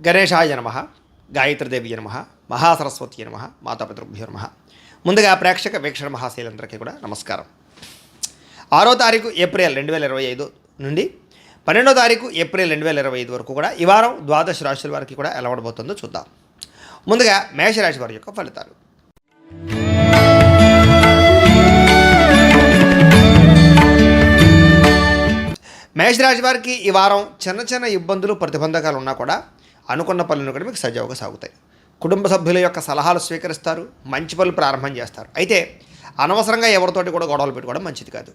గణేశాయ నమ గాయత్రిదేవి నమ మహాసరస్వతి నమ మాతాపితృభ్యో నమ. ముందుగా ప్రేక్షక వీక్షణ మహాశైలందరికీ కూడా నమస్కారం. ఆరో తారీఖు ఏప్రిల్ రెండు వేల ఇరవై ఐదు నుండి పన్నెండో తారీఖు ఏప్రిల్ రెండు వేల ఇరవై ఐదు వరకు కూడా ఈ వారం ద్వాదశ రాశుల వారికి కూడా ఎలా ఉండబోతుందో చూద్దాం. ముందుగా మేషరాశి వారి యొక్క ఫలితాలు. మేషరాశి వారికి ఈ వారం చిన్న చిన్న ఇబ్బందులు ప్రతిబంధకాలు ఉన్నా కూడా అనుకున్న పనులు కూడా మీకు సజావుగా సాగుతాయి. కుటుంబ సభ్యుల యొక్క సలహాలు స్వీకరిస్తారు మంచి పనులు ప్రారంభం చేస్తారు. అయితే అనవసరంగా ఎవరితోటి కూడా గొడవలు పెట్టుకోవడం మంచిది కాదు.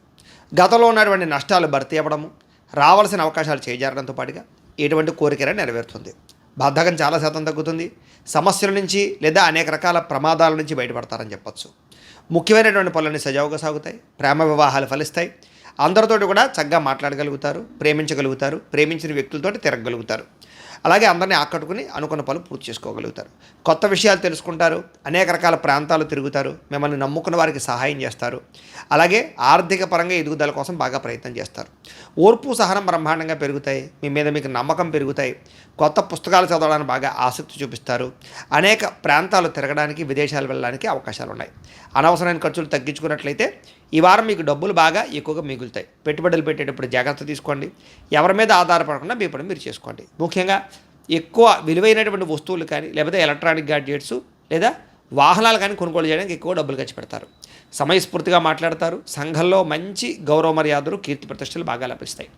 గతంలో ఉన్నటువంటి నష్టాలు భర్తీ అవ్వడము రావాల్సిన అవకాశాలు చేజారడంతో పాటుగా ఎటువంటి కోరికైనా నెరవేరుతుంది. బద్ధకం చాలా శాతం తగ్గుతుంది. సమస్యల నుంచి లేదా అనేక రకాల ప్రమాదాల నుంచి బయటపడతారని చెప్పొచ్చు. ముఖ్యమైనటువంటి పనులన్నీ సజావుగా సాగుతాయి. ప్రేమ వివాహాలు ఫలిస్తాయి. అందరితోటి కూడా చక్కగా మాట్లాడగలుగుతారు ప్రేమించగలుగుతారు ప్రేమించిన వ్యక్తులతోటి తిరగగలుగుతారు. అలాగే అందరినీ ఆకట్టుకుని అనుకున్న పనులు పూర్తి చేసుకోగలుగుతారు. కొత్త విషయాలు తెలుసుకుంటారు అనేక రకాల ప్రాంతాలు తిరుగుతారు మిమ్మల్ని నమ్ముకున్న వారికి సహాయం చేస్తారు. అలాగే ఆర్థిక పరంగా ఎదుగుదల కోసం బాగా ప్రయత్నం చేస్తారు. ఓర్పు సహనం బ్రహ్మాండంగా పెరుగుతాయి మీ మీద మీకు నమ్మకం పెరుగుతాయి. కొత్త పుస్తకాలు చదవడానికి బాగా ఆసక్తి చూపిస్తారు. అనేక ప్రాంతాలు తిరగడానికి విదేశాలు వెళ్ళడానికి అవకాశాలు ఉన్నాయి అనవసరమైన ఖర్చులు తగ్గించుకున్నట్లయితే ఈ వారం మీకు డబ్బులు బాగా ఎక్కువగా మిగులుతాయి. పెట్టుబడులు పెట్టేటప్పుడు జాగ్రత్త తీసుకోండి. ఎవరి మీద ఆధారపడకుండా మీ పని మీరు చేసుకోండి. ముఖ్యంగా ఎక్కువ విలువైనటువంటి వస్తువులు కానీ లేకపోతే ఎలక్ట్రానిక్ గాడ్జెట్స్ లేదా వాహనాలు కానీ కొనుగోలు చేయడానికి ఎక్కువ డబ్బులు ఖర్చు పెడతారు. సమయస్ఫూర్తిగా మాట్లాడతారు. సంఘంలో మంచి గౌరవ మర్యాదలు కీర్తి ప్రతిష్టలు బాగా లభిస్తాయి.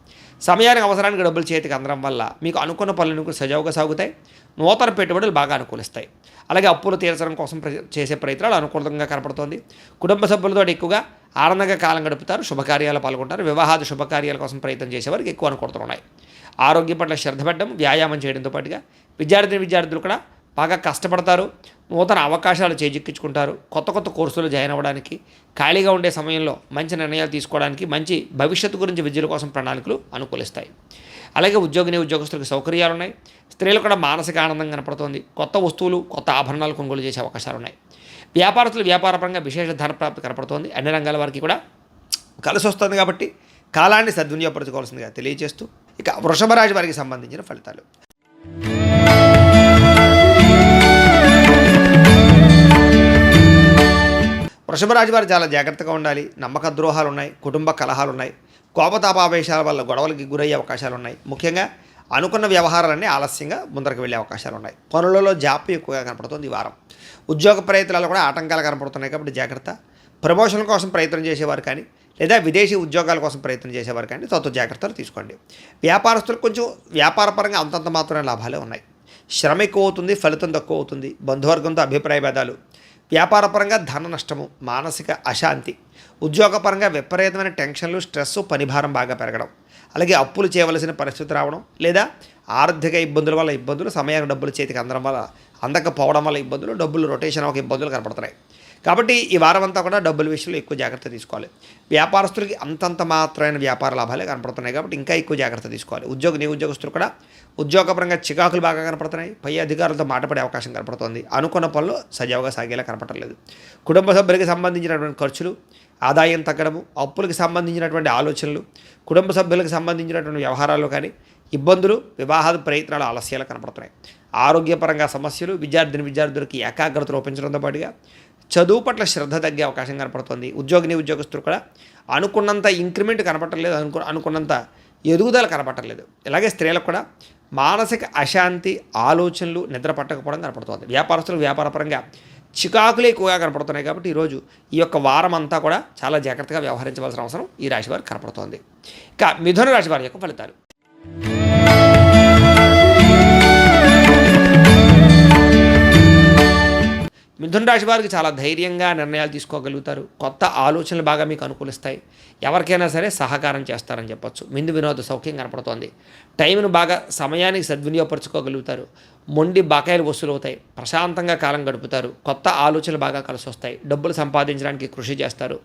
సమయానికి అవసరానికి డబ్బులు చేతికి అందడం వల్ల మీకు అనుకున్న పనులను సజావుగా సాగుతాయి. నూతన పెట్టుబడులు బాగా అనుకూలిస్తాయి. అలాగే అప్పులు తీర్చడం కోసం చేసే ప్రయత్నాలు అనుకూలంగా కనపడుతోంది. కుటుంబ సభ్యులతో ఎక్కువగా ఆనందంగా కాలం గడుపుతారు. శుభకార్యాలు పాల్గొంటారు. వివాహాది శుభకార్యాల కోసం ప్రయత్నం చేసేవారికి ఎక్కువ అనుకూలతలు ఉన్నాయి. ఆరోగ్యం పట్ల శ్రద్ధ పెట్టడం వ్యాయామం చేయడంతో పాటుగా విద్యార్థి విద్యార్థులు కూడా బాగా కష్టపడతారు నూతన అవకాశాలు చేజిక్కించుకుంటారు కొత్త కొత్త కోర్సులు జాయిన్ అవ్వడానికి ఖాళీగా ఉండే సమయంలో మంచి నిర్ణయాలు తీసుకోవడానికి మంచి భవిష్యత్తు గురించి విద్యల కోసం ప్రణాళికలు అనుకూలిస్తాయి. అలాగే ఉద్యోగిని ఉద్యోగస్తులకు సౌకర్యాలు ఉన్నాయి స్త్రీలు కూడా మానసిక ఆనందం కనపడుతోంది. కొత్త వస్తువులు కొత్త ఆభరణాలు కొనుగోలు చేసే అవకాశాలు ఉన్నాయి వ్యాపారస్తులు వ్యాపారపరంగా విశేష ధన ప్రాప్తి కనపడుతోంది. అన్ని రంగాల వారికి కూడా కలిసి వస్తుంది కాబట్టి కాలాన్ని సద్వినియోగపరచుకోవాల్సిందిగా తెలియజేస్తూ ఇక వృషభరాజు వారికి సంబంధించిన ఫలితాలు. వృషభ రాశి వారు చాలా జాగ్రత్తగా ఉండాలి. నమ్మక ద్రోహాలు ఉన్నాయి కుటుంబ కలహాలు ఉన్నాయి కోపతాపావేశాల వల్ల గొడవలకి గురయ్యే అవకాశాలు ఉన్నాయి ముఖ్యంగా అనుకున్న వ్యవహారాలన్నీ ఆలస్యంగా ముందరకు వెళ్ళే అవకాశాలు ఉన్నాయి పనులలో జాప్యం ఎక్కువగా కనపడుతుంది ఈ వారం. ఉద్యోగ ప్రయత్నాలు కూడా ఆటంకాలు కనపడుతున్నాయి కాబట్టి జాగ్రత్త. ప్రమోషన్ కోసం ప్రయత్నం చేసేవారు కానీ లేదా విదేశీ ఉద్యోగాల కోసం ప్రయత్నం చేసేవారు కానీ తత్వ జాగ్రత్తలు తీసుకోండి. వ్యాపారస్తులకు కొంచెం వ్యాపారపరంగా అంతంత మాత్రమే లాభాలే ఉన్నాయి. శ్రమ ఎక్కువ అవుతుంది ఫలితం తక్కువ అవుతుంది. బంధువర్గంతో అభిప్రాయ భేదాలు వ్యాపారపరంగా ధన నష్టము మానసిక అశాంతి ఉద్యోగపరంగా విపరీతమైన టెన్షన్లు స్ట్రెస్ పనిభారం బాగా పెరగడం అలాగే అప్పులు చేయవలసిన పరిస్థితి రావడం లేదా ఆర్థిక ఇబ్బందుల వల్ల ఇబ్బందులు సమయానికి డబ్బులు చేతికి అందడం వల్ల అందకపోవడం వల్ల ఇబ్బందులు డబ్బులు రొటేషన్ ఒక ఇబ్బందులు కనపడుతున్నాయి. కాబట్టి ఈ వారం అంతా కూడా డబ్బుల విషయంలో ఎక్కువ జాగ్రత్త తీసుకోవాలి. వ్యాపారస్తులకి అంతంత మాత్రమైన వ్యాపార లాభాలే కనపడుతున్నాయి కాబట్టి ఇంకా ఎక్కువ జాగ్రత్త తీసుకోవాలి. ఉద్యోగ నిరుద్యోగస్తులు ఉద్యోగస్తులు కూడా ఉద్యోగపరంగా చికాకులు బాగా కనపడుతున్నాయి. పై అధికారులతో మాటపడే అవకాశం కనపడుతోంది. అనుకున్న పనులు సజావుగా సాగేలా కనపడలేదు. కుటుంబ సభ్యులకి సంబంధించినటువంటి ఖర్చులు ఆదాయం తగ్గడము అప్పులకు సంబంధించినటువంటి ఆలోచనలు కుటుంబ సభ్యులకు సంబంధించినటువంటి వ్యవహారాలు కానీ ఇబ్బందులు వివాహాద ప్రయత్నాలు ఆలస్యాలు కనపడుతున్నాయి. ఆరోగ్యపరంగా సమస్యలు విద్యార్థిని విద్యార్థులకి ఏకాగ్రత లోపించడంతో పాటుగా చదువు పట్ల శ్రద్ధ తగ్గే అవకాశం కనపడుతుంది. ఉద్యోగిని ఉద్యోగస్తులు కూడా అనుకున్నంత ఇంక్రిమెంట్ కనపడలేదు అనుకు అనుకున్నంత ఎదుగుదల కనపడలేదు. ఇలాగే స్త్రీలకు కూడా మానసిక అశాంతి ఆలోచనలు నిద్ర పట్టకపోవడం కనపడుతుంది. వ్యాపారస్తులు వ్యాపారపరంగా చికాకులు ఎక్కువగా కనపడుతున్నాయి కాబట్టి ఈరోజు ఈ యొక్క వారం అంతా కూడా చాలా జాగ్రత్తగా వ్యవహరించవలసిన అవసరం ఈ రాశివారు కనపడుతోంది. ఇక మిథున రాశి వారి యొక్క ఫలితాలు. మిథున రాశి వారికి చాలా ధైర్యంగా నిర్ణయాలు తీసుకోగలుగుతారు. కొత్త ఆలోచనలు బాగా మీకు అనుకూలిస్తాయి. ఎవరికైనా సరే సహకారం చేస్తారని చెప్పొచ్చు. మిందు వినోద సౌఖ్యం కనపడుతోంది. టైంను బాగా సమయానికి సద్వినియోగపరచుకోగలుగుతారు. మొండి బకాయిలు వసూలు అవుతాయి. ప్రశాంతంగా కాలం గడుపుతారు. కొత్త ఆలోచనలు బాగా కలిసి వస్తాయి డబ్బులు సంపాదించడానికి కృషి చేస్తారు.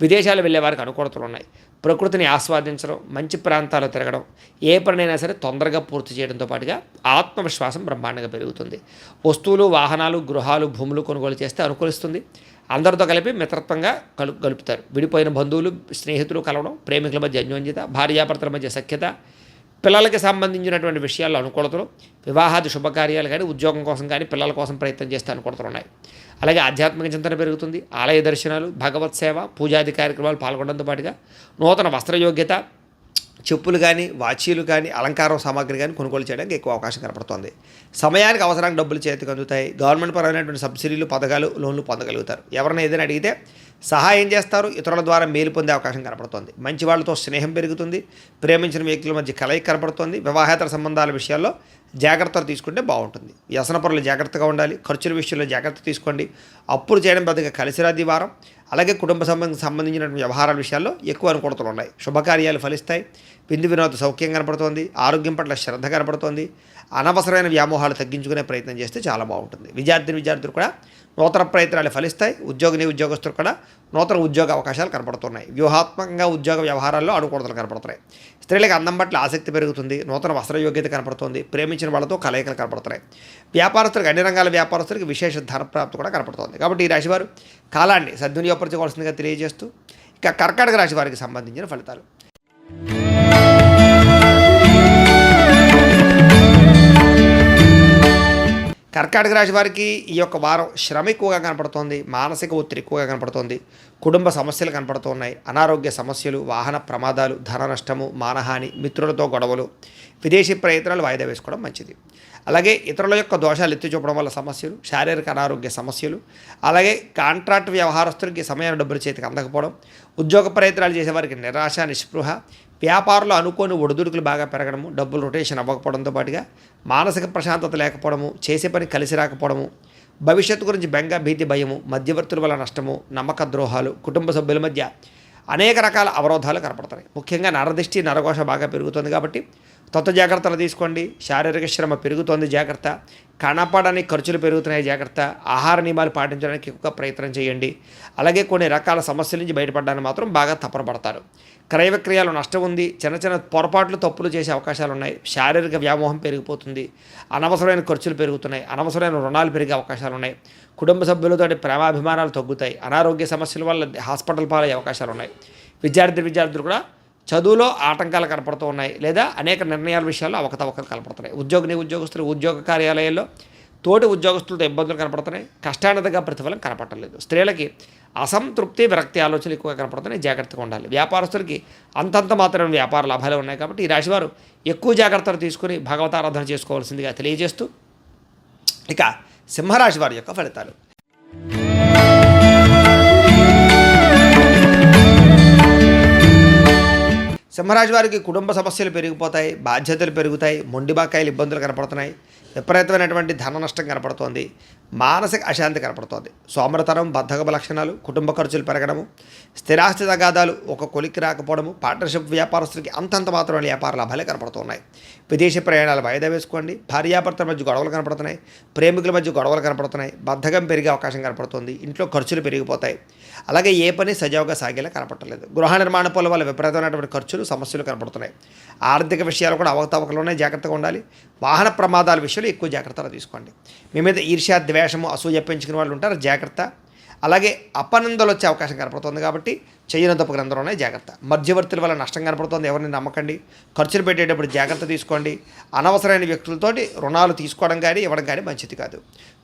విదేశాలు వెళ్ళే వారికి అనుకూలతలు ఉన్నాయి. ప్రకృతిని ఆస్వాదించడం మంచి ప్రాంతాలు తిరగడం ఏ పనైనా సరే తొందరగా పూర్తి చేయడంతో పాటుగా ఆత్మవిశ్వాసం బ్రహ్మాండంగా పెరుగుతుంది. వస్తువులు వాహనాలు గృహాలు భూములు కొనుగోలు చేస్తే అనుకూలిస్తుంది. అందరితో కలిపి మిత్రత్వంగా కలు గలుపుతారు. విడిపోయిన బంధువులు స్నేహితులు కలవడం ప్రేమికుల మధ్య అన్యోన్యత భార్యాభర్తల మధ్య సఖ్యత పిల్లలకి సంబంధించినటువంటి విషయాల్లో అనుకూలతలు వివాహాది శుభకార్యాలు కానీ ఉద్యోగం కోసం కానీ పిల్లల కోసం ప్రయత్నం చేస్తే అనుకూలతలు ఉన్నాయి. అలాగే ఆధ్యాత్మిక చింతన పెరుగుతుంది. ఆలయ దర్శనాలు భగవత్ సేవ పూజాది కార్యక్రమాలు పాల్గొనడంతో పాటుగా నూతన వస్త్రయోగ్యత చెప్పులు కానీ వాచీలు కానీ అలంకారం సామాగ్రి కానీ కొనుగోలు చేయడానికి ఎక్కువ అవకాశం కనపడుతుంది. సమయానికి అవసరానికి డబ్బులు చేతికి అందుతాయి. గవర్నమెంట్ పరమైనటువంటి సబ్సిడీలు పథకాలు లోన్లు పొందగలుగుతారు. ఎవరైనా ఏదైనా అడిగితే సహాయం చేస్తారు. ఇతరుల ద్వారా మేలు పొందే అవకాశం కనపడుతుంది. మంచి వాళ్ళతో స్నేహం పెరుగుతుంది. ప్రేమించిన వ్యక్తుల మధ్య కలయిక కనపడుతుంది. వివాహేతర సంబంధాల విషయాల్లో జాగ్రత్తలు తీసుకుంటే బాగుంటుంది. వ్యసన పనులు జాగ్రత్తగా ఉండాలి. ఖర్చుల విషయంలో జాగ్రత్త తీసుకోండి. అప్పులు చేయడం పెద్దగా కలిసిరాది వారం అలాగే కుటుంబ సంబంధం సంబంధించిన వ్యవహారాల విషయాల్లో ఎక్కువ అనుకూలతలు ఉన్నాయి. శుభకార్యాలు ఫలిస్తాయి. విందు వినోద సౌఖ్యం కనపడుతోంది. ఆరోగ్యం పట్ల శ్రద్ధ కనపడుతోంది. అనవసరమైన వ్యామోహాలు తగ్గించుకునే ప్రయత్నం చేస్తే చాలా బాగుంటుంది. విద్యార్థిని విద్యార్థులు కూడా నూతన ప్రయత్నాలు ఫలిస్తాయి. ఉద్యోగిని ఉద్యోగస్తులు కూడా నూతన ఉద్యోగ అవకాశాలు కనపడుతున్నాయి. వ్యూహాత్మకంగా ఉద్యోగ వ్యవహారాల్లో అనుకూలతలు కనపడుతున్నాయి. స్త్రీలకు అందం పట్ల ఆసక్తి పెరుగుతుంది. నూతన వస్త్ర యోగ్యత కనపడుతుంది. ప్రేమించిన వాళ్ళతో కలయికలు కనపడుతున్నాయి. వ్యాపారస్తులకు అన్ని రంగాల వ్యాపారస్తులకు విశేష ధనప్రాప్తి కూడా కనపడుతుంది. కాబట్టి ఈ రాశివారు కాలాన్ని సద్వినియోగపరచుకోవాల్సిందిగా తెలియజేస్తూ ఇక కర్కాటక రాశి వారికి సంబంధించిన ఫలితాలు. కర్కాటక రాశి వారికి ఈ యొక్క వారం శ్రమ ఎక్కువగా కనపడుతోంది మానసిక ఒత్తిడి ఎక్కువగా కనపడుతోంది కుటుంబ సమస్యలు కనపడుతున్నాయి అనారోగ్య సమస్యలు వాహన ప్రమాదాలు ధన నష్టము మానహాని మిత్రులతో గొడవలు విదేశీ ప్రయత్నాలు వాయిదా వేసుకోవడం మంచిది. అలాగే ఇతరుల యొక్క దోషాలు ఎత్తి చూపడం వల్ల సమస్యలు శారీరక అనారోగ్య సమస్యలు అలాగే కాంట్రాక్ట్ వ్యవహారస్తులకి సమయాన్ని డబ్బులు చేతికి అందకపోవడం ఉద్యోగ ప్రయత్నాలు చేసేవారికి నిరాశ నిస్పృహ వ్యాపారంలో అనుకోని ఒడిదుడుకులు బాగా పెరగడము డబ్బులు రొటేషన్ అవ్వకపోవడంతో పాటుగా మానసిక ప్రశాంతత లేకపోవడము చేసే పని కలిసి రాకపోవడము భవిష్యత్తు గురించి బెంగ భీతి భయము మధ్యవర్తుల వల్ల నష్టము నమ్మక ద్రోహాలు కుటుంబ సభ్యుల మధ్య అనేక రకాల అవరోధాలు కనపడతాయి. ముఖ్యంగా నరదిష్టి నరఘోష బాగా పెరుగుతుంది కాబట్టి తత్వ జాగ్రత్తలు తీసుకోండి. శారీరక శ్రమ పెరుగుతోంది జాగ్రత్త. కనపడని ఖర్చులు పెరుగుతున్నాయి జాగ్రత్త. ఆహార నియమాలు పాటించడానికి ఎక్కువ ప్రయత్నం చేయండి. అలాగే కొన్ని రకాల సమస్యల నుంచి బయటపడడానికి మాత్రం బాగా తప్పరపడతారు క్రయ విక్రయాలు నష్టం ఉంది. చిన్న చిన్న పొరపాట్లు తప్పులు చేసే అవకాశాలు ఉన్నాయి. శారీరక వ్యామోహం పెరిగిపోతుంది. అనవసరమైన ఖర్చులు పెరుగుతున్నాయి. అనవసరమైన రుణాలు పెరిగే అవకాశాలు ఉన్నాయి. కుటుంబ సభ్యులతో ప్రేమాభిమానాలు తగ్గుతాయి. అనారోగ్య సమస్యల వల్ల హాస్పిటల్ పాలయ్యే అవకాశాలు ఉన్నాయి. విద్యార్థి విద్యార్థులు కూడా చదువులో ఆటంకాలు కనపడుతూ ఉన్నాయి లేదా అనేక నిర్ణయాల విషయాల్లో అవకతవకలు కనపడుతున్నాయి. ఉద్యోగిని ఉద్యోగస్తులు ఉద్యోగ కార్యాలయాల్లో తోటి ఉద్యోగస్తులతో ఇబ్బందులు కనపడుతున్నాయి. కష్టానతగా ప్రతిఫలం కనపడలేదు స్త్రీలకి అసంతృప్తి విరక్తి ఆలోచనలు ఎక్కువగా కనపడుతున్నాయి. జాగ్రత్తగా ఉండాలి. వ్యాపారస్తులకి అంతంత మాత్రమే వ్యాపార లాభాలు ఉన్నాయి కాబట్టి ఈ రాశివారు ఎక్కువ జాగ్రత్తలు తీసుకుని భగవతారాధన చేసుకోవాల్సిందిగా తెలియజేస్తూ ఇక సింహరాశి వారి యొక్క ఫలితాలు. సింహరాశి వారికి కుటుంబ సమస్యలు పెరిగిపోతాయి బాధ్యతలు పెరుగుతాయి మొండిబాకాయలు ఇబ్బందులు కనపడుతున్నాయి. విపరీతమైనటువంటి ధన నష్టం కనపడుతోంది మానసిక అశాంతి కనపడుతోంది. సోమరతనం బద్ధకపు లక్షణాలు కుటుంబ ఖర్చులు పెరగడము స్థిరాస్తి తగాదాలు ఒక కొలిక్కి రాకపోవడము పార్ట్నర్షిప్ వ్యాపారస్తులకి అంతంత మాత్రమే వ్యాపార లాభాలే కనపడుతున్నాయి. విదేశీ ప్రయాణాలు వాయిదా వేసుకోండి భార్యాభర్తల మధ్య గొడవలు కనపడుతున్నాయి ప్రేమికుల మధ్య గొడవలు కనపడుతున్నాయి బద్ధకం పెరిగే అవకాశం కనపడుతుంది ఇంట్లో ఖర్చులు పెరిగిపోతాయి. అలాగే ఏ పని సజావుగా సాగేలా కనపడలేదు గృహ నిర్మాణ పనుల వల్ల విపరీతమైనటువంటి ఖర్చులు సమస్యలు కనపడుతున్నాయి. ఆర్థిక విషయాలు కూడా అవకతవకలోనే జాగ్రత్తగా ఉండాలి. వాహన ప్రమాదాల విషయంలో ఎక్కువ జాగ్రత్తలు తీసుకోండి. మీ మీద ఈర్ష్య ద్వేషము అసూయ పెంచుకునే వాళ్ళు ఉంటారు. జాగ్రత్త. అలాగే అపనందలు వచ్చే అవకాశం కనపడుతుంది కాబట్టి చెయ్యని తప్పు గ్రంథంలోనే జాగ్రత్త. మధ్యవర్తుల వల్ల నష్టం కనపడుతుంది. ఎవరిని నమ్మకండి. ఖర్చులు పెట్టేటప్పుడు జాగ్రత్త తీసుకోండి. అనవసరమైన వ్యక్తులతోటి రుణాలు తీసుకోవడం కానీ ఇవ్వడం కానీ మంచిది కాదు.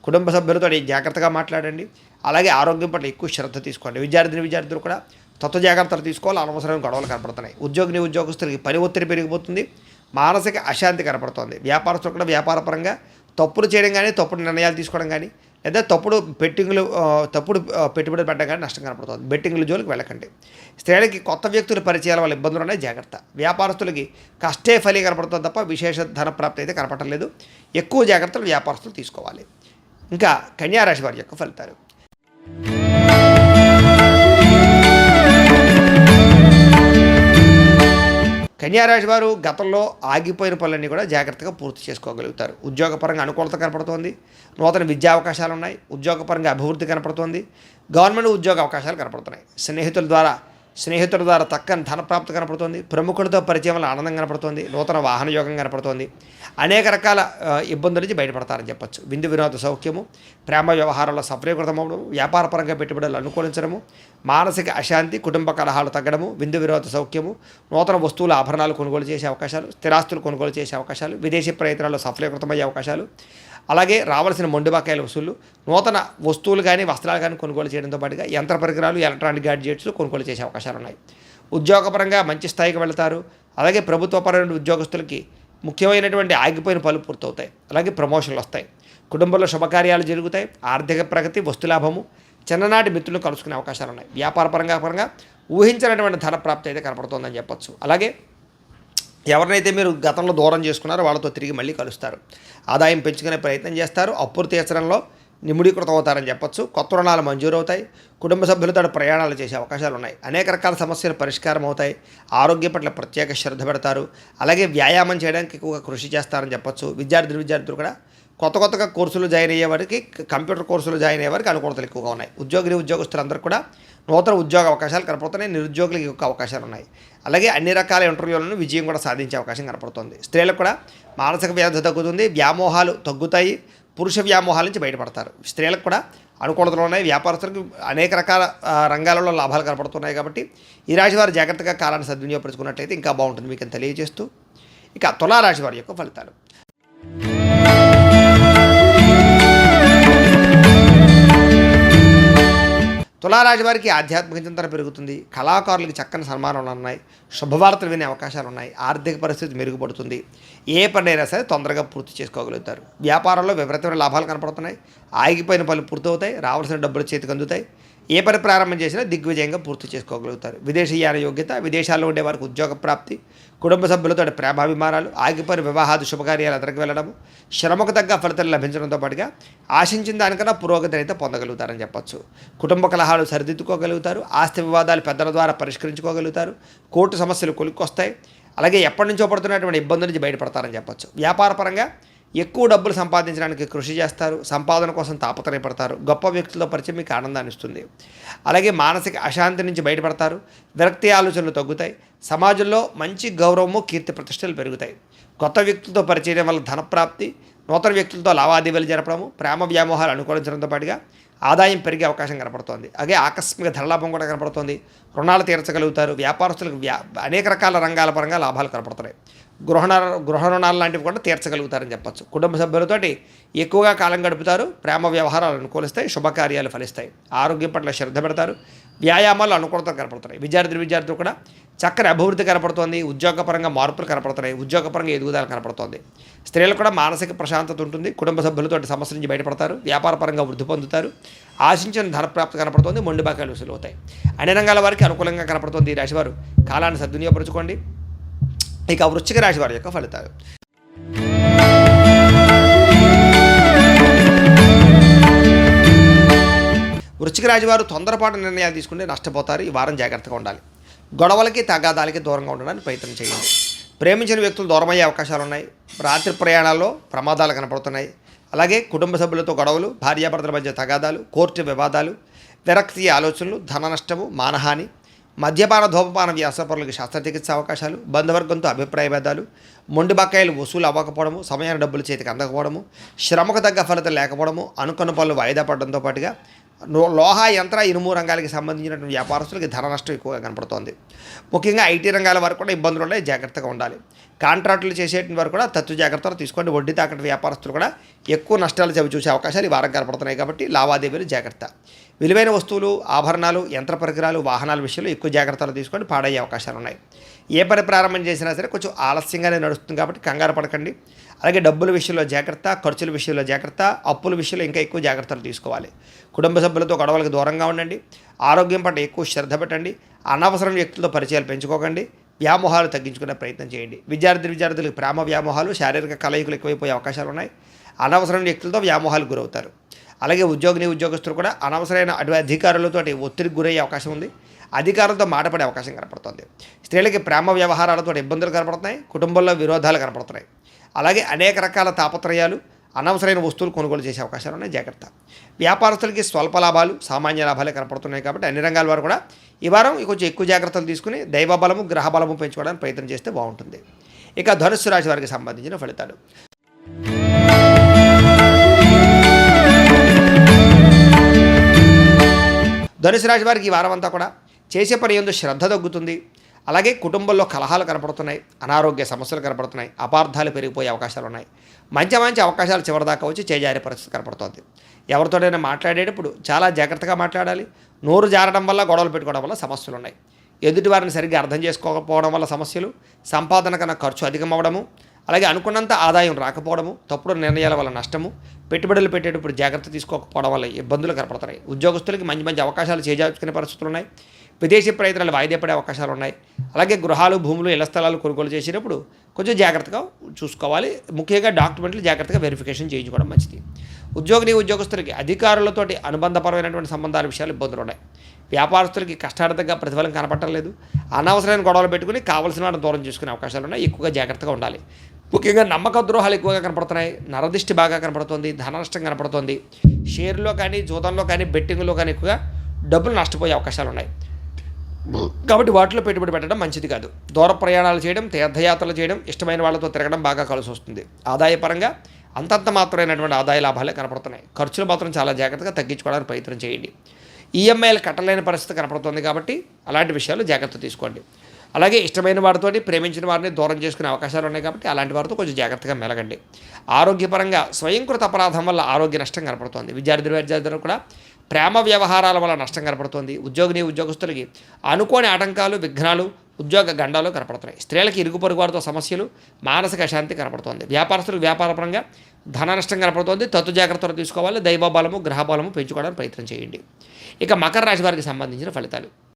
కుటుంబ సభ్యులతో జాగ్రత్తగా మాట్లాడండి. అలాగే ఆరోగ్యం పట్ల ఎక్కువ శ్రద్ధ తీసుకోండి. విద్యార్థిని విద్యార్థులు కూడా తత్వ జాగ్రత్తలు తీసుకోవాలి. అనవసరమైన గొడవలు కనపడుతున్నాయి. ఉద్యోగిని ఉద్యోగస్తులకి పని ఒత్తిడి పెరిగిపోతుంది. మానసిక అశాంతి కనపడుతుంది. వ్యాపారస్తులు కూడా వ్యాపారపరంగా తప్పులు చేయడం కానీ తప్పుడు నిర్ణయాలు తీసుకోవడం కానీ లేదా తప్పుడు బెట్టింగ్లు తప్పుడు పెట్టుబడులు పెట్టగానే కానీ నష్టం కనపడుతుంది. బెట్టింగ్ల జోలికి వెళ్ళకండి. స్త్రీలకి కొత్త వ్యక్తుల పరిచయాల వల్ల ఇబ్బందులు ఉన్నాయి జాగ్రత్త. వ్యాపారస్తులకి కష్టే ఫలి కనపడుతుంది తప్ప విశేష ధన ప్రాప్తి అయితే కనపడలేదు ఎక్కువ జాగ్రత్తలు వ్యాపారస్తులు తీసుకోవాలి. ఇంకా కన్యారాశి వారి యొక్క ఫలితాలు. కన్యారాశి వారు గతంలో ఆగిపోయిన పనులన్నీ కూడా జాగ్రత్తగా పూర్తి చేసుకోగలుగుతారు. ఉద్యోగపరంగా అనుకూలత కనపడుతోంది. నూతన విద్యా అవకాశాలు ఉన్నాయి. ఉద్యోగపరంగా అభివృద్ధి కనపడుతోంది. గవర్నమెంట్ ఉద్యోగ అవకాశాలు కనపడుతున్నాయి. స్నేహితుల ద్వారా స్నేహితుల ద్వారా తక్కని ధనప్రాప్తి కనపడుతుంది. ప్రముఖులతో పరిచయం వల్ల ఆనందం కనపడుతుంది. నూతన వాహన యోగం కనపడుతుంది. అనేక రకాల ఇబ్బందుల నుంచి బయటపడతారని చెప్పొచ్చు. విందు వినోద సౌఖ్యము ప్రేమ వ్యవహారంలో సఫలీకృతమవడం వ్యాపారపరంగా పెట్టుబడులు అనుకూలించడము మానసిక అశాంతి కుటుంబ కలహాలు తగ్గడము విందు వినోద సౌఖ్యము నూతన వస్తువుల ఆభరణాలు కొనుగోలు చేసే అవకాశాలు స్థిరాస్తులు కొనుగోలు చేసే అవకాశాలు విదేశీ ప్రయత్నాల్లో సఫలీకృతమయ్యే అవకాశాలు అలాగే రావాల్సిన మొండి బకాయిల వసూలు నూతన వస్తువులు కానీ వస్త్రాలు కానీ కొనుగోలు చేయడంతో పాటుగా యంత్ర పరికరాలు ఎలక్ట్రానిక్ గాడ్జెట్స్ కొనుగోలు చేసే అవకాశాలు ఉన్నాయి. ఉద్యోగపరంగా మంచి స్థాయికి వెళతారు. అలాగే ప్రభుత్వపరమైన ఉద్యోగస్తులకి ముఖ్యమైనటువంటి ఆగిపోయిన పనులు పూర్తవుతాయి. అలాగే ప్రమోషన్లు వస్తాయి. కుటుంబంలో శుభకార్యాలు జరుగుతాయి. ఆర్థిక ప్రగతి వస్తులాభము చిన్ననాటి మిత్రులను కలుసుకునే అవకాశాలు ఉన్నాయి. వ్యాపారపరంగా పరంగా ఊహించినటువంటి ధన ప్రాప్తి అయితే కనపడుతోందని చెప్పొచ్చు. అలాగే ఎవరినైతే మీరు గతంలో దూరం చేసుకున్నారో వాళ్ళతో తిరిగి మళ్ళీ కలుస్తారు. ఆదాయం పెంచుకునే ప్రయత్నం చేస్తారు. అప్పులు తీర్చడంలో నిముడీకృతం అవుతారని చెప్పొచ్చు. కొత్త రుణాలు మంజూరు అవుతాయి కుటుంబ సభ్యులతో ప్రయాణాలు చేసే అవకాశాలు ఉన్నాయి. అనేక రకాల సమస్యలు పరిష్కారం అవుతాయి ఆరోగ్యం పట్ల ప్రత్యేక శ్రద్ధ పెడతారు. అలాగే వ్యాయామం చేయడానికి ఎక్కువగా కృషి చేస్తారని చెప్పొచ్చు. విద్యార్థులు విద్యార్థులు కూడా కొత్త కొత్తగా కోర్సులు జాయిన్ అయ్యే వారికి కంప్యూటర్ కోర్సులు జాయిన్ అయ్యేవారికి అనుకూలతలు ఎక్కువగా ఉన్నాయి. ఉద్యోగిని ఉద్యోగస్తులందరూ కూడా నూతన ఉద్యోగ అవకాశాలు కనపడుతున్నాయి నిరుద్యోగులకు ఎక్కువ అవకాశాలు ఉన్నాయి. అలాగే అన్ని రకాల ఇంటర్వ్యూలను విజయం కూడా సాధించే అవకాశం కనపడుతుంది. స్త్రీలకు కూడా మానసిక వ్యాధి తగ్గుతుంది వ్యామోహాలు తగ్గుతాయి పురుష వ్యామోహాల నుంచి బయటపడతారు. స్త్రీలకు కూడా అనుకూలతలు ఉన్నాయి వ్యాపారస్తులకు అనేక రకాల రంగాలలో లాభాలు కనపడుతున్నాయి కాబట్టి ఈ రాశి వారు జాగ్రత్తగా కాలాన్ని సద్వినియోగపరుచుకున్నట్లయితే ఇంకా బాగుంటుంది మీకు తెలియజేస్తూ ఇక తులారాశి వారి యొక్క ఫలితాలు. తులారాశి వారికి ఆధ్యాత్మిక చింతన పెరుగుతుంది. కళాకారులకు చక్కని సన్మానాలు ఉన్నాయి. శుభవార్తలు వినే అవకాశాలు ఉన్నాయి. ఆర్థిక పరిస్థితి మెరుగుపడుతుంది. ఏ పనైనా సరే తొందరగా పూర్తి చేసుకోగలుగుతారు. వ్యాపారంలో విపరీతమైన లాభాలు కనపడుతున్నాయి. ఆగిపోయిన పనులు పూర్తవుతాయి. రావాల్సిన డబ్బులు చేతికి అందుతాయి. ఏ పని ప్రారంభం చేసినా దిగ్విజయంగా పూర్తి చేసుకోగలుగుతారు. విదేశీయాన యోగ్యత విదేశాల్లో ఉండే వారికి ఉద్యోగ ప్రాప్తి కుటుంబ సభ్యులతో ప్రేమాభిమానాలు ఆగిపోయిన వివాహాది శుభకార్యాలు ఎదరికి వెళ్ళడము శ్రమకు తగ్గ ఫలితాలు లభించడంతో పాటుగా ఆశించిన దానికన్నా పురోగతి అయితే పొందగలుగుతారని చెప్పచ్చు. కుటుంబ కలహాలు సరిదిద్దుకోగలుగుతారు. ఆస్తి వివాదాలు పెద్దల ద్వారా పరిష్కరించుకోగలుగుతారు. కోర్టు సమస్యలు కొలుక్కొస్తాయి. అలాగే ఎప్పటి నుంచో పడుతున్నటువంటి ఇబ్బంది నుంచి బయటపడతారని చెప్పొచ్చు. వ్యాపారపరంగా ఎక్కువ డబ్బులు సంపాదించడానికి కృషి చేస్తారు సంపాదన కోసం తాపత్రయపడతారు గొప్ప వ్యక్తులతో పరిచయం మీకు ఆనందాన్ని ఇస్తుంది. అలాగే మానసిక అశాంతి నుంచి బయటపడతారు విరక్తి ఆలోచనలు తగ్గుతాయి సమాజంలో మంచి గౌరవము కీర్తి ప్రతిష్టలు పెరుగుతాయి. కొత్త వ్యక్తులతో పరిచయం వల్ల ధనప్రాప్తి నూతన వ్యక్తులతో లావాదేవీలు జరపడము ప్రేమ వ్యామోహాలు అనుకూలించడంతో పాటుగా ఆదాయం పెరిగే అవకాశం కనపడుతోంది. అలాగే ఆకస్మిక ధనలాభం కూడా కనపడుతోంది. రుణాలు తీర్చగలుగుతారు వ్యాపారస్తులకు వ్యా అనేక రకాల రంగాల పరంగా లాభాలు కనపడుతున్నాయి. గృహ గృహ రుణాలు లాంటివి కూడా తీర్చగలుగుతారని చెప్పచ్చు. కుటుంబ సభ్యులతోటి ఎక్కువగా కాలం గడుపుతారు ప్రేమ వ్యవహారాలు అనుకూలిస్తాయి శుభకార్యాలు ఫలిస్తాయి. ఆరోగ్యం పట్ల శ్రద్ధ పెడతారు వ్యాయామాలు అనుకూలత కనపడుతున్నాయి విద్యార్థులు విద్యార్థులు కూడా చక్కని అభివృద్ధి కనపడుతోంది ఉద్యోగపరంగా మార్పులు కనపడుతున్నాయి ఉద్యోగపరంగా ఎదుగుదల కనపడుతోంది. స్త్రీలు కూడా మానసిక ప్రశాంతత ఉంటుంది కుటుంబ సభ్యులతో సమస్య నుంచి బయటపడతారు వ్యాపారపరంగా వృద్ధి పొందుతారు ఆశించిన ధనప్రాప్తి కనపడుతోంది మొండి బాకాయలు వసూలు అవుతాయి. అన్ని రంగాల వారికి అనుకూలంగా కనపడుతోంది ఈ రాశివారు కాలాన్ని సద్వినియోగపరచుకోండి. ఇక వృశ్చిక రాశి వారి యొక్క ఫలితాలు. వృశ్చిక రాశి వారు తొందరపాటు నిర్ణయాలు తీసుకుంటే నష్టపోతారు. ఈ వారం జాగ్రత్తగా ఉండాలి. గొడవలకి తగాదాలకి దూరంగా ఉండడానికి ప్రయత్నం చేయండి. ప్రేమించిన వ్యక్తులు దూరమయ్యే అవకాశాలు ఉన్నాయి. రాత్రి ప్రయాణాల్లో ప్రమాదాలు కనపడుతున్నాయి. అలాగే కుటుంబ సభ్యులతో గొడవలు భార్యాభర్తల మధ్య తగాదాలు కోర్టు వివాదాలు విరక్తి ఆలోచనలు ధన నష్టము మానహాని మద్యపాన ధూపపాన వ్యాసపరులకు శస్త్రచికిత్స అవకాశాలు బంధువర్గంతో అభిప్రాయ భేదాలు మొండి బకాయిలు వసూలు అవ్వకపోవడము సమయాన డబ్బులు చేతికి అందకపోవడము శ్రమకు తగ్గ ఫలితం లేకపోవడము అనుకున్న పనులు వాయిదా పడడంతో పాటుగా లోహ యంత్ర ఇనుము రంగాలకి సంబంధించినటువంటి వ్యాపారస్తులకి ధన నష్టం ఎక్కువగా కనపడుతోంది. ముఖ్యంగా ఐటీ రంగాల వారు కూడా ఇబ్బందులు ఉన్నాయి జాగ్రత్తగా ఉండాలి. కాంట్రాక్టులు చేసేటువంటి వారు కూడా తత్తు జాగ్రత్తలు తీసుకోండి. వడ్డీ తాకటి వ్యాపారస్తులు కూడా ఎక్కువ నష్టాలు చవి చూసే అవకాశాలు ఈ వారం కనపడుతున్నాయి కాబట్టి లావాదేవీలు జాగ్రత్త. విలువైన వస్తువులు ఆభరణాలు యంత్ర పరికరాలు వాహనాల విషయంలో ఎక్కువ జాగ్రత్తలు తీసుకొని పాడయ్యే అవకాశాలు ఉన్నాయి. ఏ పని ప్రారంభం చేసినా సరే కొంచెం ఆలస్యంగానే నడుస్తుంది కాబట్టి కంగారు పడకండి. అలాగే డబ్బుల విషయంలో జాగ్రత్త ఖర్చుల విషయంలో జాగ్రత్త అప్పుల విషయంలో ఇంకా ఎక్కువ జాగ్రత్తలు తీసుకోవాలి. కుటుంబ సభ్యులతో గొడవలకు దూరంగా ఉండండి. ఆరోగ్యం పట్ల ఎక్కువ శ్రద్ధ పెట్టండి. అనవసరం వ్యక్తులతో పరిచయాలు పెంచుకోకండి. వ్యామోహాలు తగ్గించుకునే ప్రయత్నం చేయండి. విద్యార్థి విద్యార్థులకు ప్రేమ వ్యామోహాలు శారీరక కలయికలు ఎక్కువైపోయే అవకాశాలు ఉన్నాయి. అనవసరం వ్యక్తులతో వ్యామోహాలు గురవుతారు. అలాగే ఉద్యోగిని ఉద్యోగస్తులు కూడా అనవసరమైన అటు అధికారులతో ఒత్తిడికి గురయ్యే అవకాశం ఉంది. అధికారులతో మాటపడే అవకాశం కనపడుతుంది. స్త్రీలకి ప్రేమ వ్యవహారాలతో ఇబ్బందులు కనపడుతున్నాయి. కుటుంబంలో విరోధాలు కనపడుతున్నాయి. అలాగే అనేక రకాల తాపత్రయాలు అనవసరమైన వస్తువులు కొనుగోలు చేసే అవకాశాలు ఉన్నాయి. జాగ్రత్త. వ్యాపారస్తులకి స్వల్ప లాభాలు సామాన్య లాభాలే కనపడుతున్నాయి కాబట్టి అన్ని రంగాల వారు కూడా ఈ వారం కొంచెం ఎక్కువ జాగ్రత్తలు తీసుకుని దైవ బలము గ్రహ బలము పెంచుకోవడానికి ప్రయత్నం చేస్తే బాగుంటుంది. ఇక ధనుస్సు రాశి వారికి సంబంధించిన ఫలితాలు. ధనుసు రాశి వారికి ఈ వారం అంతా కూడా చేసే పని ఎందు శ్రద్ధ తగ్గుతుంది. అలాగే కుటుంబంలో కలహాలు కనపడుతున్నాయి. అనారోగ్య సమస్యలు కనపడుతున్నాయి. అపార్థాలు పెరిగిపోయే అవకాశాలు ఉన్నాయి. మంచి మంచి అవకాశాలు చివరిదాకా వచ్చి చేజారే పరిస్థితి కనపడుతోంది. ఎవరితోనైనా మాట్లాడేటప్పుడు చాలా జాగ్రత్తగా మాట్లాడాలి. నోరు జారడం వల్ల గొడవలు పెట్టుకోవడం వల్ల సమస్యలు ఉన్నాయి. ఎదుటి వారిని సరిగ్గా అర్థం చేసుకోకపోవడం వల్ల సమస్యలు సంపాదన కన్నా ఖర్చు అధికం అలాగే అనుకున్నంత ఆదాయం రాకపోవడము తప్పుడు నిర్ణయాల వల్ల నష్టము పెట్టుబడులు పెట్టేటప్పుడు జాగ్రత్త తీసుకోకపోవడం వల్ల ఇబ్బందులు కనపడుతున్నాయి ఉద్యోగస్తులకి మంచి మంచి అవకాశాలు చేజార్చుకునే పరిస్థితులు ఉన్నాయి. విదేశీ ప్రయత్నాలు వాయిదా పడే అవకాశాలు ఉన్నాయి. అలాగే గృహాలు భూములు ఇళ్ళ స్థలాలు కొనుగోలు చేసేటప్పుడు కొంచెం జాగ్రత్తగా చూసుకోవాలి. ముఖ్యంగా డాక్యుమెంట్లు జాగ్రత్తగా వెరిఫికేషన్ చేయించుకోవడం మంచిది. ఉద్యోగిని ఉద్యోగస్తులకి అధికారులతోటి అనుబంధపరమైనటువంటి సంబంధాల విషయాలు ఇబ్బందులు ఉన్నాయి. వ్యాపారస్తులకి కష్టార్థంగా ప్రతిఫలం కనపట్టలేదు అనవసరమైన గొడవలు పెట్టుకుని కావలసిన వాటిని దూరం చేసుకునే అవకాశాలు ఉన్నాయి. ఎక్కువగా జాగ్రత్తగా ఉండాలి. ముఖ్యంగా నమ్మక ద్రోహాలు ఎక్కువగా కనపడుతున్నాయి నరదిష్టి బాగా కనపడుతుంది ధన నష్టం కనపడుతుంది. షేర్లో కానీ జూదంలో కానీ బెట్టింగ్లో కానీ ఎక్కువగా డబ్బులు నష్టపోయే అవకాశాలు ఉన్నాయి. కాబట్టి వాటిలో పెట్టుబడి పెట్టడం మంచిది కాదు. దూర ప్రయాణాలు చేయడం తీర్థయాత్రలు చేయడం ఇష్టమైన వాళ్ళతో తిరగడం బాగా కలిసి వస్తుంది. ఆదాయపరంగా అంతంత మాత్రమైనటువంటి ఆదాయ లాభాలే కనపడుతున్నాయి. ఖర్చులు మాత్రం చాలా జాగ్రత్తగా తగ్గించుకోవడానికి ప్రయత్నం చేయండి. ఈఎంఐలు కట్టలేని పరిస్థితి కనపడుతుంది కాబట్టి అలాంటి విషయాలు జాగ్రత్త తీసుకోండి. అలాగే ఇష్టమైన వారితోటి ప్రేమించిన వారిని దూరం చేసుకునే అవకాశాలు ఉన్నాయి కాబట్టి అలాంటి వారితో కొంచెం జాగ్రత్తగా మెలగండి. ఆరోగ్యపరంగా స్వయంకృత అపరాధం వల్ల ఆరోగ్య నష్టం కనపడుతోంది. విద్యార్థి విద్యార్థులు కూడా ప్రేమ వ్యవహారాల వల్ల నష్టం కనపడుతోంది. ఉద్యోగిని ఉద్యోగస్తులకి అనుకోని ఆటంకాలు విఘ్నాలు ఉద్యోగ గండాలు కనపడుతున్నాయి. స్త్రీలకి ఇరుగు పొరుగు వారితో సమస్యలు మానసిక అశాంతి కనపడుతోంది. వ్యాపారస్తులకు వ్యాపారపరంగా ధన నష్టం కనపడుతోంది. తత్తు జాగ్రత్తలు తీసుకోవాలి. దైవబలము గ్రహబలము పెంచుకోవడానికి ప్రయత్నం చేయండి. ఇక మకర రాశి వారికి సంబంధించిన ఫలితాలు.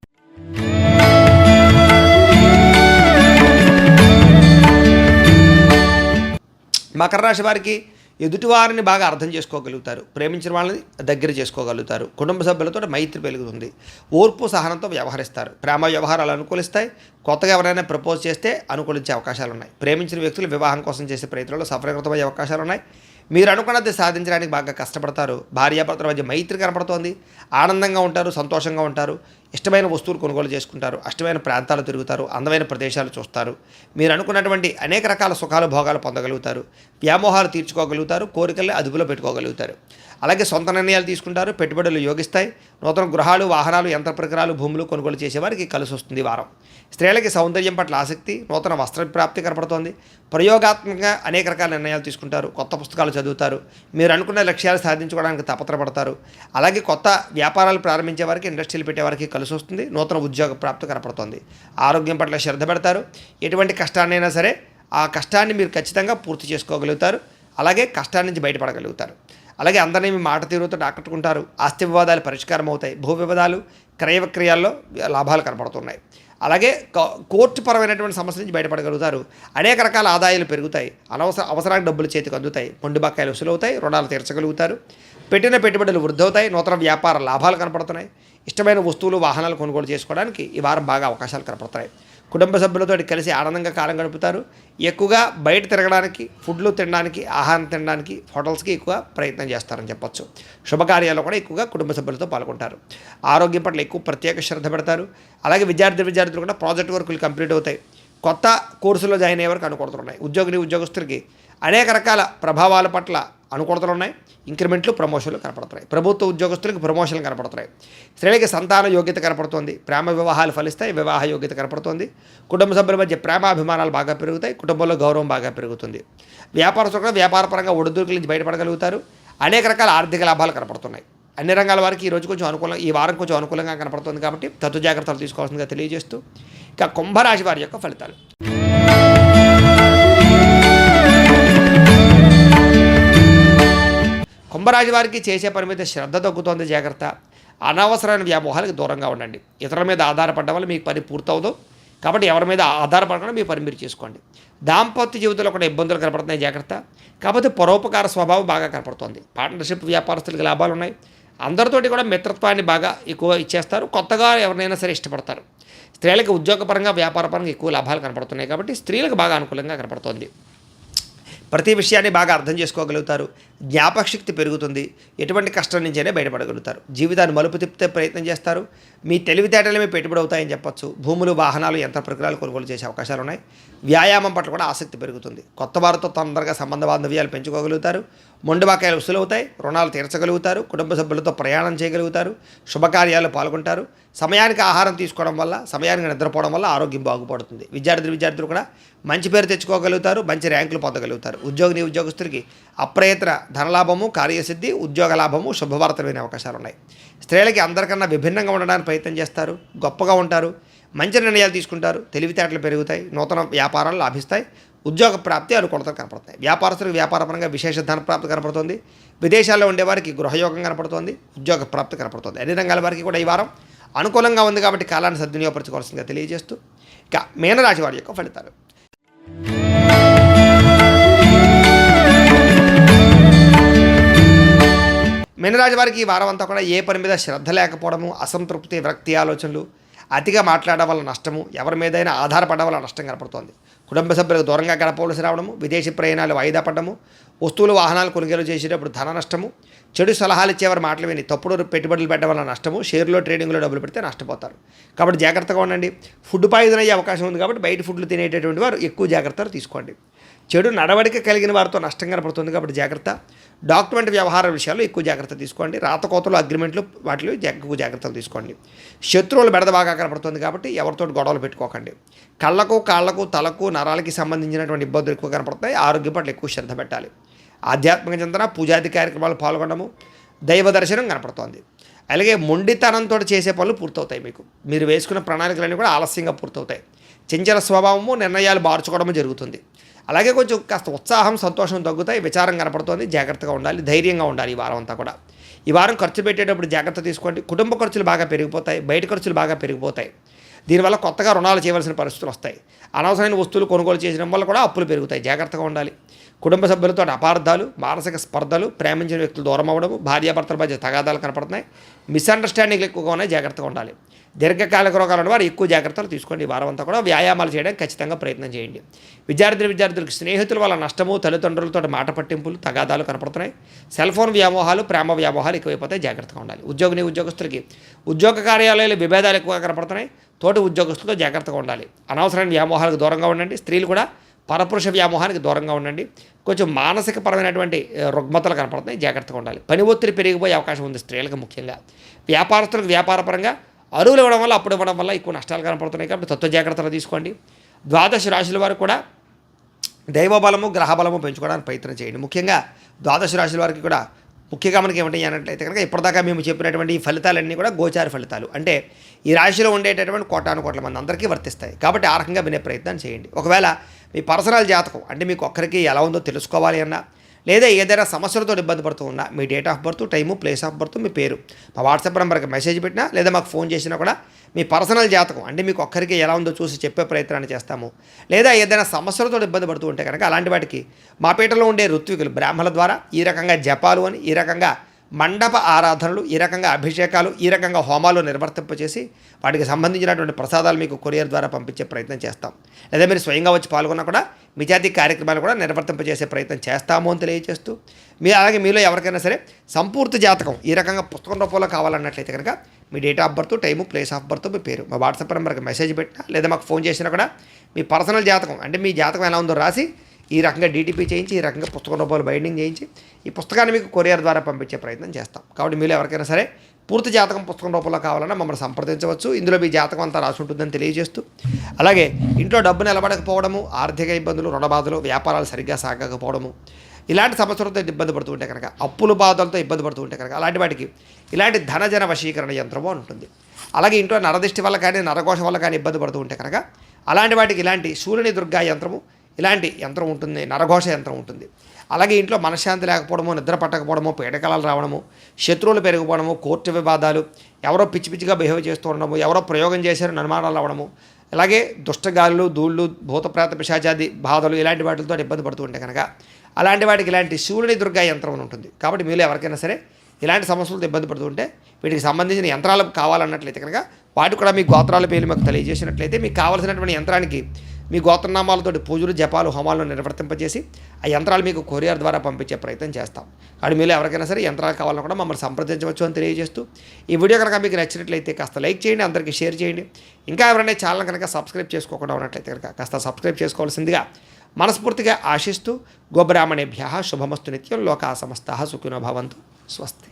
మకర రాశి వారికి ఎదుటివారిని బాగా అర్థం చేసుకోగలుగుతారు. ప్రేమించిన వాళ్ళని దగ్గర చేసుకోగలుగుతారు. కుటుంబ సభ్యులతో మైత్రి పెరుగుతుంది. ఓర్పు సహనంతో వ్యవహరిస్తారు. ప్రేమ వ్యవహారాలు అనుకూలిస్తాయి. కొత్తగా ఎవరైనా ప్రపోజ్ చేస్తే అనుకూలించే అవకాశాలు ఉన్నాయి ప్రేమించిన వ్యక్తులు వివాహం కోసం చేసే ప్రయత్నంలో సఫలీకృతమయ్యే అవకాశాలు ఉన్నాయి మీరు అనుకున్నది సాధించడానికి బాగా కష్టపడతారు. భార్యాభర్తల మధ్య మైత్రి కనపడుతోంది. ఆనందంగా ఉంటారు సంతోషంగా ఉంటారు. ఇష్టమైన వస్తువులు కొనుగోలు చేసుకుంటారు. అష్టమైన ప్రాంతాలు తిరుగుతారు. అందమైన ప్రదేశాలు చూస్తారు. మీరు అనుకున్నటువంటి అనేక రకాల సుఖాలు భోగాలు పొందగలుగుతారు. వ్యామోహాలు తీర్చుకోగలుగుతారు. కోరికల్ని అదుపులో పెట్టుకోగలుగుతారు. అలాగే సొంత నిర్ణయాలు తీసుకుంటారు పెట్టుబడులు యోగిస్తాయి. నూతన గృహాలు వాహనాలు యంత్ర పరికరాలు భూములు కొనుగోలు చేసేవారికి కలిసి వస్తుంది వారం. స్త్రీలకి సౌందర్యం పట్ల ఆసక్తి నూతన వస్త్ర ప్రాప్తి కనపడుతోంది. ప్రయోగాత్మకంగా అనేక రకాల నిర్ణయాలు తీసుకుంటారు. కొత్త పుస్తకాలు చదువుతారు. మీరు అనుకున్న లక్ష్యాలు సాధించుకోవడానికి తపత్రపడతారు. అలాగే కొత్త వ్యాపారాలు ప్రారంభించే వారికి ఇండస్ట్రీలు పెట్టేవారికి కలిసి వస్తుంది. నూతన ఉద్యోగ ప్రాప్తి కనపడుతోంది. ఆరోగ్యం పట్ల శ్రద్ధ పెడతారు. ఎటువంటి కష్టాన్నైనా సరే ఆ కష్టాన్ని మీరు ఖచ్చితంగా పూర్తి చేసుకోగలుగుతారు. అలాగే కష్టాన్ని నుంచి బయటపడగలుగుతారు. అలాగే అందరినీ మీ మాట తీరుతో ఆకట్టుకుంటారు. ఆస్తి వివాదాలు పరిష్కారం అవుతాయి భూ వివాదాలు క్రయ విక్రయాల్లో లాభాలు కనపడుతున్నాయి. అలాగే కో- కోర్టు పరమైనటువంటి సమస్య నుంచి బయటపడగలుగుతారు. అనేక రకాల ఆదాయాలు పెరుగుతాయి. అనవసర అవసరానికి డబ్బులు చేతికి అందుతాయి. పండు బకాయిలు వసూలవుతాయి. రుణాలు తీర్చగలుగుతారు. పెట్టిన పెట్టుబడులు వృద్ధవుతాయి. నూతన వ్యాపార లాభాలు కనపడుతున్నాయి. ఇష్టమైన వస్తువులు వాహనాలు కొనుగోలు చేసుకోవడానికి ఈ వారం బాగా అవకాశాలు కనపడుతున్నాయి. కుటుంబ సభ్యులతో కలిసి ఆనందంగా కాలం గడుపుతారు. ఎక్కువగా బయట తిరగడానికి ఫుడ్లు తినడానికి ఆహారం తినడానికి హోటల్స్కి ఎక్కువ ప్రయత్నం చేస్తారని చెప్పొచ్చు. శుభకార్యాల్లో కూడా ఎక్కువగా కుటుంబ సభ్యులతో పాల్గొంటారు. ఆరోగ్యం పట్ల ఎక్కువ ప్రత్యేక శ్రద్ధ పెడతారు. అలాగే విద్యార్థి విద్యార్థులు కూడా ప్రాజెక్ట్ వర్కులు కంప్లీట్ అవుతాయి. కొత్త కోర్సులో జాయిన్ అయ్యే వరకు అనుకూలతలు ఉద్యోగిని ఉద్యోగస్తులకి అనేక రకాల ప్రభావాల పట్ల అనుకూలతలు ఉన్నాయి. ఇంక్రిమెంట్లు ప్రమోషన్లు కనపడుతున్నాయి. ప్రభుత్వ ఉద్యోగస్తులకు ప్రమోషన్లు కనపడుతున్నాయి. స్త్రీలకి సంతాన యోగ్యత కనపడుతుంది. ప్రేమ వివాహాలు ఫలిస్తాయి. వివాహ యోగ్యత కనపడుతుంది. కుటుంబ సభ్యుల మధ్య ప్రేమాభిమానాలు బాగా పెరుగుతాయి. కుటుంబంలో గౌరవం బాగా పెరుగుతుంది. వ్యాపారస్తులు కూడా వ్యాపారపరంగా ఒడిదుడుకుల నుంచి బయటపడగలుగుతారు. అనేక రకాల ఆర్థిక లాభాలు కనపడుతున్నాయి. అన్ని రంగాల వారికి ఈ రోజు కొంచెం అనుకూలం ఈ వారం కొంచెం అనుకూలంగా కనపడుతుంది కాబట్టి తత్తు జాగ్రత్తలు తీసుకోవాల్సిందిగా తెలియజేస్తూ ఇక కుంభరాశి వారి యొక్క ఫలితాలు. కుంభరాశి వారికి చేసే పని మీద శ్రద్ధ తగ్గుతోంది జాగ్రత్త. అనవసరమైన వ్యామోహాలకు దూరంగా ఉండండి. ఇతరుల మీద ఆధారపడడం వల్ల మీకు పని పూర్తవదు. కాబట్టి ఎవరి మీద ఆధారపడకుండా మీ పని మీరు చేసుకోండి. దాంపత్య జీవితంలో కూడా ఇబ్బందులు కనపడుతున్నాయి జాగ్రత్త. కాకపోతే పరోపకార స్వభావం బాగా కనపడుతోంది. పార్ట్నర్షిప్ వ్యాపారస్తులకి లాభాలు ఉన్నాయి. అందరితోటి కూడా మిత్రత్వాన్ని బాగా ఎక్కువ ఇచ్చేస్తారు. కొత్తగా ఎవరినైనా సరే ఇష్టపడతారు. స్త్రీలకు ఉద్యోగపరంగా వ్యాపారపరంగా ఎక్కువ లాభాలు కనపడుతున్నాయి. కాబట్టి స్త్రీలకు బాగా అనుకూలంగా కనపడుతోంది. ప్రతి విషయాన్ని బాగా అర్థం చేసుకోగలుగుతారు. జ్ఞాపకశక్తి పెరుగుతుంది. ఎటువంటి కష్టం నుంచైనా బయటపడగలుగుతారు. జీవితాన్ని మలుపు తిప్పితే ప్రయత్నం చేస్తారు. మీ తెలివితేటలే మీ పెట్టుబడి అవుతాయని చెప్పొచ్చు. భూములు వాహనాలు యంత్ర ప్రక్రియలు కొనుగోలు చేసే అవకాశాలు ఉన్నాయి. వ్యాయామం పట్ల కూడా ఆసక్తి పెరుగుతుంది. కొత్త వారితో తొందరగా సంబంధ బాంధవ్యాలు పెంచుకోగలుగుతారు. మొండిబాకాయలు వసూలవుతాయి. రుణాలు తీర్చగలుగుతారు. కుటుంబ సభ్యులతో ప్రయాణం చేయగలుగుతారు. శుభకార్యాలు పాల్గొంటారు. సమయానికి ఆహారం తీసుకోవడం వల్ల సమయానికి నిద్రపోవడం వల్ల ఆరోగ్యం బాగుపడుతుంది. విద్యార్థులు విద్యార్థులు కూడా మంచి పేరు తెచ్చుకోగలుగుతారు. మంచి ర్యాంకులు పొందగలుగుతారు. ఉద్యోగిని ఉద్యోగస్తులకి అప్రయత్న ధనలాభము కార్యసిద్ధి ఉద్యోగ లాభము శుభవార్తలైన అవకాశాలు ఉన్నాయి స్త్రీలకి అందరికన్నా విభిన్నంగా ఉండడానికి ప్రయత్నం చేస్తారు గొప్పగా ఉంటారు మంచి నిర్ణయాలు తీసుకుంటారు తెలివితేటలు పెరుగుతాయి నూతన వ్యాపారాలు లాభిస్తాయి ఉద్యోగ ప్రాప్తి అనుకూలతలు కనపడతాయి వ్యాపారస్తులకు వ్యాపారపరంగా విశేష ధన ప్రాప్తి కనపడుతుంది. విదేశాల్లో ఉండేవారికి గృహయోగం కనపడుతుంది ఉద్యోగ ప్రాప్తి కనపడుతుంది. అన్ని రంగాల వారికి కూడా ఈ వారం అనుకూలంగా ఉంది కాబట్టి కాలాన్ని సద్వినియోగపరచుకోవాల్సిందిగా తెలియజేస్తూ ఇక మీనరాశి వారి యొక్క ఫలితాలు. మీనరాశి వారికి ఈ వారం అంతా కూడా ఏ పని మీద శ్రద్ధ లేకపోవడము అసంతృప్తి విరక్తి ఆలోచనలు అతిగా మాట్లాడడం వల్ల నష్టము ఎవరి మీదైనా ఆధారపడడం వల్ల నష్టం కనపడుతోంది. కుటుంబ సభ్యులకు దూరంగా గడపవలసి రావడము విదేశీ ప్రయాణాలు వాయిదా పడడము వస్తువులు వాహనాలు కొనుగోలు చేసేటప్పుడు ధన నష్టము చెడు సలహాలు ఇచ్చేవారు మాటలు విని. తప్పుడు పెట్టుబడులు పెట్టడం వల్ల నష్టము షేర్లో ట్రేడింగ్లో డబ్బులు పెడితే నష్టపోతారు. కాబట్టి జాగ్రత్తగా ఉండండి. ఫుడ్ పాయిజన్ అయ్యే అవకాశం ఉంది కాబట్టి బయట ఫుడ్లు తినేటటువంటి వారు ఎక్కువ జాగ్రత్తలు తీసుకోండి. చెడు నడవడిక కలిగిన వారితో నష్టం కనపడుతుంది కాబట్టి జాగ్రత్త. డాక్యుమెంట్ వ్యవహార విషయాల్లో ఎక్కువ జాగ్రత్త తీసుకోండి. రాతకోతలు అగ్రిమెంట్లు వాటిలో జా- ఎక్కువ జాగ్రత్తలు తీసుకోండి. శత్రువులు బెడద బాగా కనపడుతుంది కాబట్టి ఎవరితో గొడవలు పెట్టుకోకండి. కళ్ళకు కాళ్ళకు తలకు నరాలకి సంబంధించినటువంటి ఇబ్బందులు ఎక్కువ కనపడతాయి. ఆరోగ్యం పట్ల ఎక్కువ శ్రద్ధ పెట్టాలి. ఆధ్యాత్మిక చింతన పూజాది కార్యక్రమాలు పాల్గొనడము దైవ దర్శనం కనపడుతోంది. అలాగే మొండితనంతో చేసే పనులు పూర్తవుతాయి మీకు. మీరు వేసుకున్న ప్రణాళికలన్నీ కూడా ఆలస్యంగా పూర్తవుతాయి. చంచల స్వభావము నిర్ణయాలు మార్చుకోవడము జరుగుతుంది. అలాగే కొంచెం కాస్త ఉత్సాహం సంతోషం తగ్గుతాయి విచారం కనపడుతోంది జాగ్రత్తగా ఉండాలి ధైర్యంగా ఉండాలి ఈ వారం అంతా కూడా. ఈ వారం ఖర్చు పెట్టేటప్పుడు జాగ్రత్త తీసుకోండి. కుటుంబ ఖర్చులు బాగా పెరిగిపోతాయి బయట ఖర్చులు బాగా పెరిగిపోతాయి. దీనివల్ల కొత్తగా రుణాలు చేయవలసిన పరిస్థితులు వస్తాయి. అనవసరమైన వస్తువులు కొనుగోలు చేసిన వల్ల కూడా అప్పులు పెరుగుతాయి. జాగ్రత్తగా ఉండాలి. కుటుంబ సభ్యులతో అపార్థాలు మానసిక స్పర్ధలు ప్రేమించిన వ్యక్తులు దూరం అవ్వడము భార్యాభర్తల మధ్య తగాదాలు కనపడుతున్నాయి. మిస్అండర్స్టాండింగ్లు ఎక్కువగా ఉన్నాయి జాగ్రత్తగా ఉండాలి. దీర్ఘకాలిక రోగాలు వారు ఎక్కువ జాగ్రత్తలు తీసుకోండి. ఈ వారం అంతా కూడా వ్యాయామాలు చేయడానికి ఖచ్చితంగా ప్రయత్నం చేయండి. విద్యార్థులు విద్యార్థులకు స్నేహితుల వల్ల నష్టము తల్లిదండ్రులతో మాట పట్టింపులు తగాదాలు కనపడుతున్నాయి. సెల్ ఫోన్ వ్యామోహాలు ప్రేమ వ్యామోహాలు ఎక్కువైపోతాయి జాగ్రత్తగా ఉండాలి. ఉద్యోగిని ఉద్యోగస్తులకి ఉద్యోగ కార్యాలయాలు విభేదాలు ఎక్కువగా కనపడుతున్నాయి. తోటి ఉద్యోగస్తులతో జాగ్రత్తగా ఉండాలి. అనవసరమైన వ్యామోహాలకు దూరంగా ఉండండి. స్త్రీలు కూడా పరపురుష వ్యామోహానికి దూరంగా ఉండండి. కొంచెం మానసిక పరమైనటువంటి రుగ్మతలు కనపడుతున్నాయి జాగ్రత్తగా ఉండాలి. పని ఒత్తిడి పెరిగిపోయే అవకాశం ఉంది స్త్రీలకు ముఖ్యంగా. వ్యాపారస్తులకు వ్యాపారపరంగా అరువులు ఇవ్వడం వల్ల అప్పుడు ఇవ్వడం వల్ల ఎక్కువ నష్టాలు కనపడుతున్నాయి కాబట్టి తత్వ జాగ్రత్తలు తీసుకోండి. ద్వాదశ రాశుల వారు కూడా దైవబలము గ్రహబలము పెంచుకోవడానికి ప్రయత్నం చేయండి. ముఖ్యంగా ద్వాదశ రాశుల వారికి కూడా ముఖ్యంగా మనకి ఏమిటి అన్నట్లయితే కనుక ఇప్పటిదాకా మేము చెప్పినటువంటి ఈ ఫలితాలన్నీ కూడా గోచార ఫలితాలు. అంటే ఈ రాశిలో ఉండేటటువంటి కోటాను కోట్ల మంది అందరికీ వర్తిస్తాయి. కాబట్టి ఆ రకంగా వినే ప్రయత్నం చేయండి. ఒకవేళ మీ పర్సనల్ జాతకం అంటే మీకు ఒక్కరికి ఎలా ఉందో తెలుసుకోవాలి అన్నా లేదా ఏదైనా సమస్యలతో ఇబ్బంది పడుతూ ఉన్నా మీ date of birth time place of birth మీ పేరు మా వాట్సాప్ నెంబర్కి మెసేజ్ పెట్టినా లేదా మాకు ఫోన్ చేసినా కూడా మీ పర్సనల్ జాతకం అంటే మీకు ఒక్కరికి ఎలా ఉందో చూసి చెప్పే ప్రయత్నాన్ని చేస్తాము. లేదా ఏదైనా సమస్యలతో ఇబ్బంది పడుతూ ఉంటే కనుక అలాంటి వాటికి మా పీటలో ఉండే ఋత్వికులు బ్రాహ్మణుల ద్వారా ఈ రకంగా జపాలు అని ఈ రకంగా మండప ఆరాధనలు ఈ రకంగా అభిషేకాలు ఈ రకంగా హోమాలు నిర్వర్తింపచేసి వాటికి సంబంధించినటువంటి ప్రసాదాలు మీకు కొరియర్ ద్వారా పంపించే ప్రయత్నం చేస్తాం. లేదా మీరు స్వయంగా వచ్చి పాల్గొన్నా కూడా మీ జాతి కార్యక్రమాలు కూడా నిర్వర్తింపజేసే ప్రయత్నం చేస్తాము అని తెలియజేస్తూ మీ అలాగే మీలో ఎవరికైనా సరే సంపూర్తి జాతకం ఈ రకంగా పుస్తకం రూపంలో కావాలన్నట్లయితే కనుక మీ date of birth time place of birth మీ పేరు మా వాట్సాప్ నెంబర్కి మెసేజ్ పెట్టినా లేదా మాకు ఫోన్ చేసినా కూడా మీ పర్సనల్ జాతకం అంటే మీ జాతకం ఎలా ఉందో రాసి ఈ రకంగా డీటీపీ చేయించి ఈ రకంగా పుస్తక రూపాయలు బైండింగ్ చేయించి ఈ పుస్తకాన్ని మీకు కొరియర్ ద్వారా పంపించే ప్రయత్నం చేస్తాం. కాబట్టి మీరు ఎవరికైనా సరే పూర్తి జాతకం పుస్తకం రూపంలో కావాలన్నా మమ్మల్ని సంప్రదించవచ్చు. ఇందులో మీ జాతకం అంతా రాసి ఉంటుందని తెలియజేస్తూ అలాగే ఇంట్లో డబ్బు నిలబడకపోవడము ఆర్థిక ఇబ్బందులు రుణ బాధలు వ్యాపారాలు సరిగ్గా సాగకపోవడము ఇలాంటి సమస్యలతో ఇబ్బంది పడుతూ ఉంటే కనుక అప్పుల బాధలతో ఇబ్బంది పడుతూ ఉంటే కనుక అలాంటి వాటికి ఇలాంటి ధనజన వశీకరణ యంత్రము అని ఉంటుంది. అలాగే ఇంట్లో నరదిష్టి వల్ల కానీ నరకోశం వల్ల కానీ ఇబ్బంది పడుతూ ఉంటే కనుక అలాంటి వాటికి ఇలాంటి సూర్యుని దుర్గా యంత్రము ఇలాంటి యంత్రం ఉంటుంది నరఘోష యంత్రం ఉంటుంది. అలాగే ఇంట్లో మనశ్శాంతి లేకపోవడము నిద్ర పట్టకపోవడము పీడకలాలు రావడము శత్రువులు పెరిగిపోవడము కోర్టు వివాదాలు ఎవరో పిచ్చి పిచ్చిగా బిహేవ్ చేస్తూ ఉండడము ఎవరో ప్రయోగం చేశారు నిర్మాణాలు అవ్వడము అలాగే దుష్టగాలులు ధూళ్ళు భూతప్రాత పిశాచాది బాధలు ఇలాంటి వాటితో ఇబ్బంది పడుతూ ఉంటే కనుక అలాంటి వాటికి ఇలాంటి శూరుని దుర్గా యంత్రం ఉంటుంది. కాబట్టి మీరు ఎవరికైనా సరే ఇలాంటి సమస్యలతో ఇబ్బంది పడుతూ ఉంటే వీటికి సంబంధించిన యంత్రాలు కావాలన్నట్లయితే కనుక వాటి కూడా మీ గోత్రాల పేర్లు మాకు తెలియజేసినట్లయితే మీకు కావాల్సినటువంటి యంత్రానికి మీ గోత్రనామాలతోటి పూజలు జపాలు హోమాలను నిర్వర్తింపజేసి ఆ యంత్రాలు మీకు కొరియర్ ద్వారా పంపించే ప్రయత్నం చేస్తాం. కాబట్టి మీరు ఎవరికైనా సరే యంత్రాలు కావాలన్నా కూడా మమ్మల్ని సంప్రదించవచ్చు అని తెలియజేస్తూ ఈ వీడియో కనుక మీకు నచ్చినట్లయితే కాస్త లైక్ చేయండి అందరికీ షేర్ చేయండి. ఇంకా ఎవరైనా ఛానల్ కనుక సబ్స్క్రైబ్ చేసుకోకుండా ఉన్నట్లయితే కనుక కాస్త సబ్స్క్రైబ్ చేసుకోవాల్సిందిగా మనస్ఫూర్తిగా ఆశిస్తూ గోబ్రాహ్మణేభ్య శుభమస్తు నిత్యం లోకా సమస్త సుఖినో భవంతు. స్వస్తి.